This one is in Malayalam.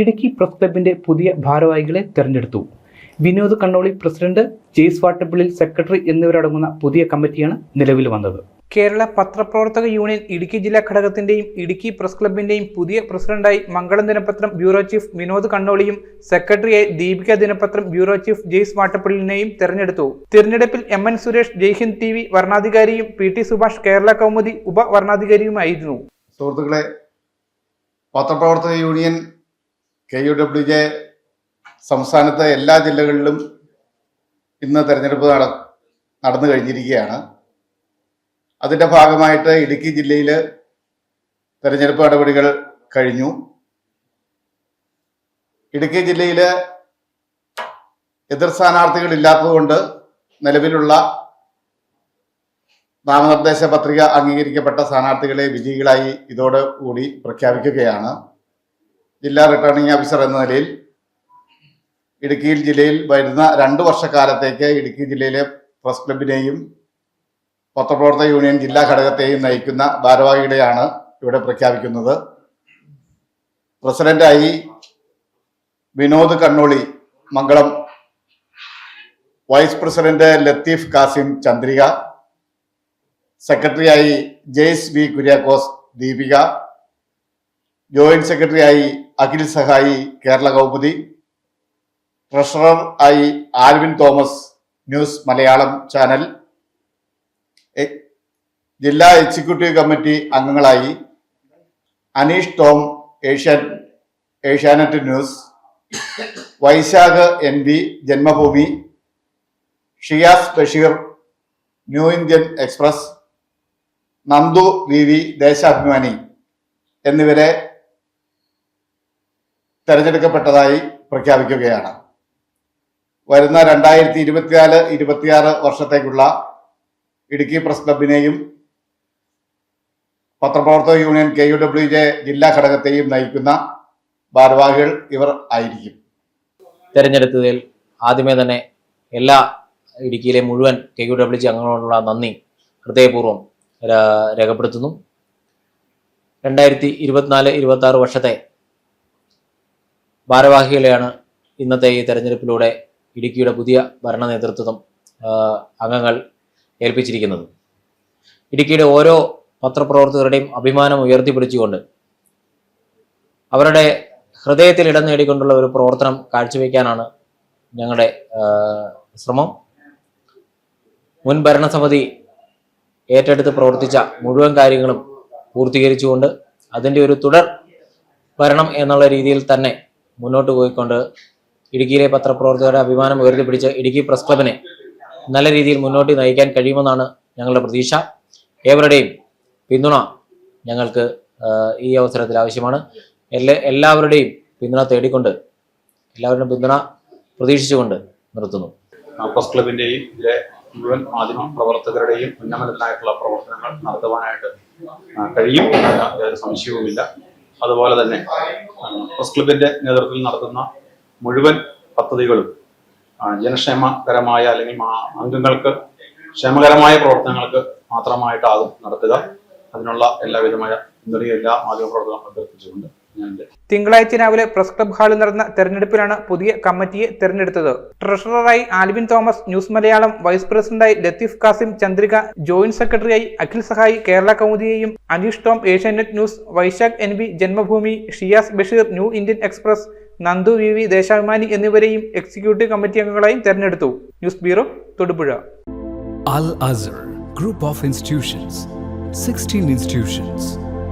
ഇടുക്കി പ്രസ് ക്ലബിന്റെ പുതിയ ഭാരവാഹികളെ തെരഞ്ഞെടുത്തു. വിനോദ് കണ്ണോളി പ്രസിഡന്റ് ജെയ്സ് വാട്ടപ്പിള്ളിൽ സെക്രട്ടറി എന്നിവരടങ്ങുന്ന പുതിയ കമ്മിറ്റിയാണ് നിലവിൽ വന്നത്. കേരള പത്രപ്രവർത്തക യൂണിയൻ ഇടുക്കി ജില്ലാ ഘടകത്തിന്റെയും ഇടുക്കി പ്രസ് ക്ലബിന്റെയും പുതിയ പ്രസിഡന്റായി മംഗളം ദിനപത്രം ബ്യൂറോ ചീഫ് വിനോദ് കണ്ണോളിയും സെക്രട്ടറിയായി ദീപിക ദിനപത്രം ബ്യൂറോ ചീഫ് ജെയ്സ് വാട്ടപ്പിള്ളിനെയും തെരഞ്ഞെടുത്തു. തിരഞ്ഞെടുപ്പിൽ M N Suresh Jaihind T V വർണാധികാരിയും P T Subhash Kerala Kaumudi ഉപവർണാധികാരിയുമായിരുന്നു. സുഹൃത്തുക്കളെ പത്രപ്രവർത്തക union K U W J സംസ്ഥാനത്തെ എല്ലാ ജില്ലകളിലും ഇന്ന് തെരഞ്ഞെടുപ്പ് നട നടന്നു കഴിഞ്ഞിരിക്കുകയാണ്. അതിന്റെ ഭാഗമായിട്ട് ഇടുക്കി ജില്ലയിൽ തെരഞ്ഞെടുപ്പ് നടപടികൾ കഴിഞ്ഞു. ഇടുക്കി ജില്ലയിൽ എതിർ സ്ഥാനാർത്ഥികൾ ഇല്ലാത്തതുകൊണ്ട് നിലവിലുള്ള നാമനിർദ്ദേശ പത്രിക അംഗീകരിക്കപ്പെട്ട സ്ഥാനാർത്ഥികളെ വിജയികളായി ഇതോടുകൂടി പ്രഖ്യാപിക്കുകയാണ്. ജില്ലാ റിട്ടേണിംഗ് ഓഫീസർ എന്ന നിലയിൽ ഇടുക്കിയിൽ ജില്ലയിൽ വരുന്ന രണ്ട് വർഷക്കാലത്തേക്ക് ഇടുക്കി ജില്ലയിലെ പ്രസ് ക്ലബിനെയും പത്രപ്രവർത്തക യൂണിയൻ ജില്ലാ ഘടകത്തെയും നയിക്കുന്ന ഭാരവാഹിയുടെയാണ് ഇവിടെ പ്രഖ്യാപിക്കുന്നത്. പ്രസിഡന്റായി വിനോദ് കണ്ണോളി മംഗളം. Vice president Latheef Kasim Chandrika. സെക്രട്ടറിയായി ജെയ്സ് വി കുര്യാക്കോസ് ദീപിക. ജോയിന്റ് സെക്രട്ടറിയായി അഖിൽ സഹായി കേരള കൗമുദി. ട്രഷറർ ആയി Alvin Thomas News Malayalam channel. ജില്ലാ എക്സിക്യൂട്ടീവ് കമ്മിറ്റി അംഗങ്ങളായി Aneesh Tom Asian Asianet News. Vaisakh N V Janmabhumi. Shiyas Basheer New Indian Express. Nandu V V Deshabhimani. എന്നിവരെ തെരഞ്ഞെടുക്കപ്പെട്ടതായി പ്രഖ്യാപിക്കുകയാണ്. വരുന്ന രണ്ടായിരത്തി ഇരുപത്തിനാല് ഇരുപത്തിയാറ് വർഷത്തേക്കുള്ള ഇടുക്കി പ്രസ് ക്ലബിനെയും പത്രപ്രവർത്തക union K U W J ജില്ലാ ഘടകത്തെയും നയിക്കുന്ന ഭാരവാഹികൾ ഇവർ ആയിരിക്കും. തെരഞ്ഞെടുത്തതിൽ ആദ്യമേ തന്നെ എല്ലാ ഇടുക്കിയിലെ മുഴുവൻ കെ യു ഡബ്ല്യു ജി അംഗങ്ങളോടുള്ള നന്ദി ഹൃദയപൂർവം രേഖപ്പെടുത്തുന്നു. രണ്ടായിരത്തി ഇരുപത്തിനാല് ഇരുപത്തി ആറ് വർഷത്തെ ഭാരവാഹികളെയാണ് ഇന്നത്തെ ഈ തെരഞ്ഞെടുപ്പിലൂടെ ഇടുക്കിയുടെ പുതിയ ഭരണ നേതൃത്വം അംഗങ്ങൾ ഏൽപ്പിച്ചിരിക്കുന്നത്. ഇടുക്കിയുടെ ഓരോ പത്രപ്രവർത്തകരുടെയും അഭിമാനം ഉയർത്തിപ്പിടിച്ചുകൊണ്ട് അവരുടെ ഹൃദയത്തിൽ ഇടം നേടിക്കൊണ്ടുള്ള ഒരു പ്രവർത്തനം കാഴ്ചവെക്കാനാണ് ഞങ്ങളുടെ ശ്രമം. മുൻ ഭരണസമിതി ഏറ്റെടുത്ത് പ്രവർത്തിച്ച മുഴുവൻ കാര്യങ്ങളും പൂർത്തീകരിച്ചുകൊണ്ട് അതിന്റെ ഒരു തുടർ ഭരണം എന്നുള്ള രീതിയിൽ തന്നെ മുന്നോട്ട് പോയിക്കൊണ്ട് ഇടുക്കിയിലെ പത്രപ്രവർത്തകരുടെ അഭിമാനം ഉയർത്തിപ്പിടിച്ച് ഇടുക്കി പ്രസ് ക്ലബിനെ നല്ല രീതിയിൽ മുന്നോട്ട് നയിക്കാൻ കഴിയുമെന്നാണ് ഞങ്ങളുടെ പ്രതീക്ഷ. ഏവരുടെയും പിന്തുണ ഞങ്ങൾക്ക് ഈ അവസരത്തിൽ ആവശ്യമാണ്. എല്ലാ എല്ലാവരുടെയും പിന്തുണ തേടിക്കൊണ്ട് എല്ലാവരുടെയും പിന്തുണ പ്രതീക്ഷിച്ചുകൊണ്ട് നിർത്തുന്നു. പ്രസ് ക്ലബിന്റെയും ഇതിലെ മുഴുവൻ മാധ്യമ പ്രവർത്തകരുടെയും ഉന്നമനത്തിനായിട്ടുള്ള പ്രവർത്തനങ്ങൾ നടത്തുവാനായിട്ട് കഴിയും. സംശയവുമില്ല. അതുപോലെ തന്നെ പ്രസ് ക്ലബിന്റെ നേതൃത്വത്തിൽ നടത്തുന്ന മുഴുവൻ പദ്ധതികളും ജനക്ഷേമകരമായ അല്ലെങ്കിൽ അംഗങ്ങൾക്ക് ക്ഷേമകരമായ പ്രവർത്തനങ്ങൾക്ക് മാത്രമായിട്ടാകും നടത്തുക. അതിനുള്ള എല്ലാവിധമായ പിന്തുണയും എല്ലാ മാധ്യമ പ്രവർത്തകരും അഭ്യർത്ഥിച്ചുകൊണ്ട് തിങ്കളാഴ്ച രാവിലെ പ്രസ് ക്ലബ് ഹാളിൽ നടന്ന തെരഞ്ഞെടുപ്പിലാണ് പുതിയ കമ്മിറ്റിയെ തെരഞ്ഞെടുത്തത്. ട്രഷററായി Alvin Thomas News Malayalam vice പ്രസിഡന്റായി ലത്തീഫ് കാസിം ചന്ദ്രിക ജോയിന്റ് സെക്രട്ടറിയായി Akhil Sahayi Kerala കൗമുദിയെയും Aneesh Tom Asianet News Vaisakh N Janmabhumi Shiyas Basheer New Indian Express Nandu V V Deshabhimani എന്നിവരെയും എക്സിക്യൂട്ടീവ് കമ്മിറ്റി അംഗങ്ങളായും തെരഞ്ഞെടുത്തു. News bureau Thodupuzha. Al Azhar Group of Institutions, 16 institutions,